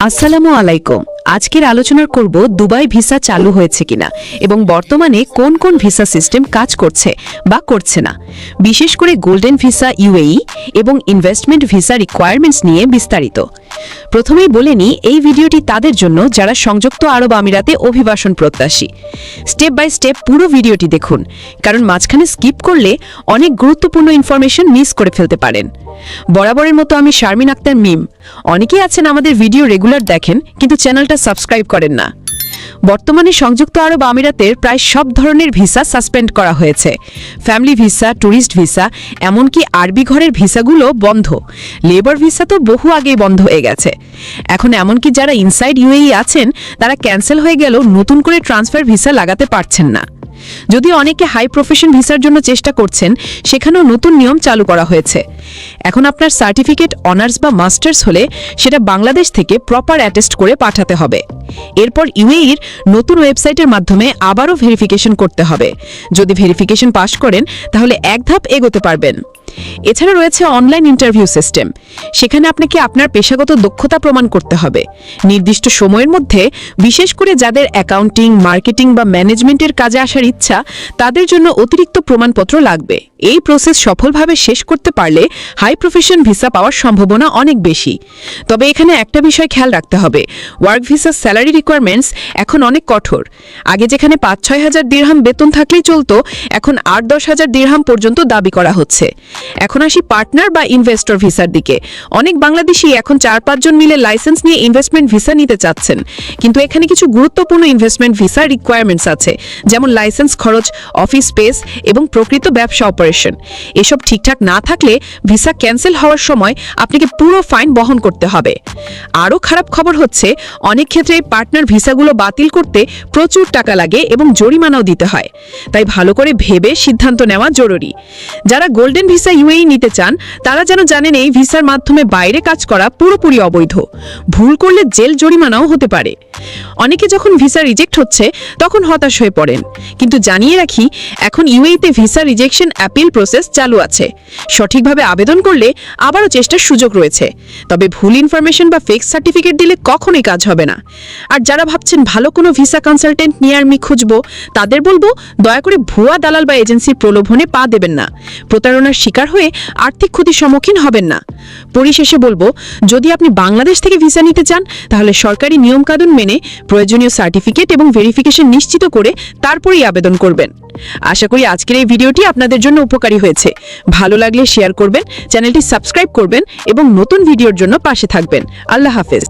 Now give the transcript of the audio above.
আসসালামু আলাইকুম। আজকের আলোচনা করব দুবাই ভিসা চালু হয়েছে কিনা এবং বর্তমানে কোন কোন ভিসা সিস্টেম কাজ করছে বা করছে না। বিশেষ করে গোল্ডেন ভিসা, ইউএই এবং ইনভেস্টমেন্ট ভিসা রিকোয়ারমেন্টস নিয়ে বিস্তারিত। প্রথমেই বলে নিই, এই ভিডিওটি তাদের জন্য যারা সংযুক্ত আরব আমিরাতে অভিবাসন প্রত্যাশী। স্টেপ বাই স্টেপ পুরো ভিডিওটি দেখুন, কারণ মাঝখানে স্কিপ করলে অনেক গুরুত্বপূর্ণ ইনফরমেশন মিস করে ফেলতে পারেন। বরাবরের মতো আমি শারমিন আক্তার মিম অনেকেই আছেন আমাদের ভিডিও রেগুলার দেখেন, কিন্তু চ্যানেলটা সাবস্ক্রাইব করেন না। বর্তমানে সংযুক্ত আরব আমিরাতের প্রায় সব ধরনের ভিসা সাসপেন্ড করা হয়েছে। ফ্যামিলি ভিসা, ট্যুরিস্ট ভিসা, এমনকি আরবি ঘরের ভিসাগুলো বন্ধ। লেবার ভিসা তো বহু আগেই বন্ধ হয়ে গেছে। এখন এমনকি যারা ইনসাইড ইউএই আছেন, তারা ক্যান্সেল হয়ে গেলেও নতুন করে ট্রান্সফার ভিসা লাগাতে পারছেন না। যদি অনেকে হাই প্রফেশন ভিসার জন্য চেষ্টা করছেন, সেখানেও নতুন নিয়ম চালু করা হয়েছে। এখন আপনার সার্টিফিকেট অনার্স বা মাস্টার্স হলে সেটা বাংলাদেশ থেকে প্রপার অ্যাটেস্ট করে পাঠাতে হবে। এরপর ইউএইর নতুন ওয়েবসাইটের মাধ্যমে আবারও ভেরিফিকেশন করতে হবে। যদি ভেরিফিকেশন পাশ করেন, তাহলে এক ধাপ এগোতে পারবেন। এছাড়া রয়েছে অনলাইন ইন্টারভিউ সিস্টেম সেখানে আপনাকে আপনার পেশাগত দক্ষতা প্রমাণ করতে হবে। নির্দিষ্ট সময়ের মধ্যে, বিশেষ করে যাদের অ্যাকাউন্টিং মার্কেটিং বা ম্যানেজমেন্টের কাজে আসার ইচ্ছা, তাদের জন্য অতিরিক্ত প্রমাণপত্র লাগবে। এই প্রসেস সফলভাবে শেষ করতে পারলে হাই প্রফেশন ভিসা পাওয়ার সম্ভাবনা অনেক বেশি। তবে এখানে একটা বিষয় খেয়াল রাখতে হবে। ওয়ার্ক ভিসা স্যালারি রিকোয়ারমেন্টস এখন অনেক কঠোর। আগে যেখানে পাঁচ ছয় হাজার দিরহাম বেতন থাকলেই চলতো, এখন আট দশ হাজার দিরহাম পর্যন্ত দাবি করা হচ্ছে। এখন আসি পার্টনার বা ইনভেস্টর ভিসার দিকে। অনেক বাংলাদেশি এখন চার পাঁচজন মিলে লাইসেন্স নিয়ে ইনভেস্টমেন্ট ভিসা নিতে চাচ্ছেন। কিন্তু এখানে কিছু গুরুত্বপূর্ণ ইনভেস্টমেন্ট ভিসা রিকোয়ারমেন্টস আছে, যেমন লাইসেন্স খরচ অফিস স্পেস এবং প্রকৃত ব্যবসা অপারেশন এসব ঠিকঠাক না থাকলে ভিসা ক্যান্সেল হওয়ার সময় আপনাকে পুরো ফাইন বহন করতে হবে। আরও খারাপ খবর হচ্ছে, অনেক ক্ষেত্রে পার্টনার ভিসাগুলো বাতিল করতে প্রচুর টাকা লাগে এবং জরিমানাও দিতে হয়। তাই ভালো করে ভেবে সিদ্ধান্ত নেওয়া জরুরি। যারা গোল্ডেন ভিসা ইউএই নিতে চান, তারা যেন জানেন এই ভিসার মাধ্যমে বাইরে কাজ করা পুরোপুরি অবৈধ। ভুল করলে জেল জরিমানাও হতে পারে। অনেকে যখন ভিসা রিজেক্ট হচ্ছে, তখন হতাশ হয়ে পড়েন। কিন্তু জানিয়ে রাখি, এখন ইউএইতে ভিসা রিজেকশন অ্যাপিল প্রসেস চালু আছে। সঠিকভাবে আবেদন করলে আবারও চেষ্টার সুযোগ রয়েছে। তবে ভুল ইনফরমেশন বা ফেক সার্টিফিকেট দিলে কখনোই কাজ হবে না। আর যারা ভাবছেন ভালো কোনো ভিসা কনসালটেন্ট নিয়ে আমি খুঁজবো, তাদের বলব, দয়া করে ভুয়া দালাল বা এজেন্সির প্রলোভনে পা দেবেন না। প্রতারণার শিকার হয়ে আর্থিক ক্ষতির সম্মুখীন হবেন না। পরিশেষে বলব, যদি আপনি বাংলাদেশ থেকে ভিসা নিতে চান, তাহলে সরকারি নিয়মকানুন মেনে প্রয়োজনীয় সার্টিফিকেট এবং ভেরিফিকেশন নিশ্চিত করে তারপরেই আবেদন করবেন। আশা করি আজকের এই ভিডিওটি আপনাদের জন্য উপকারী হয়েছে। ভালো লাগলে শেয়ার করবেন, চ্যানেলটি সাবস্ক্রাইব করবেন এবং নতুন ভিডিওর জন্য পাশে থাকবেন। আল্লাহ হাফেজ।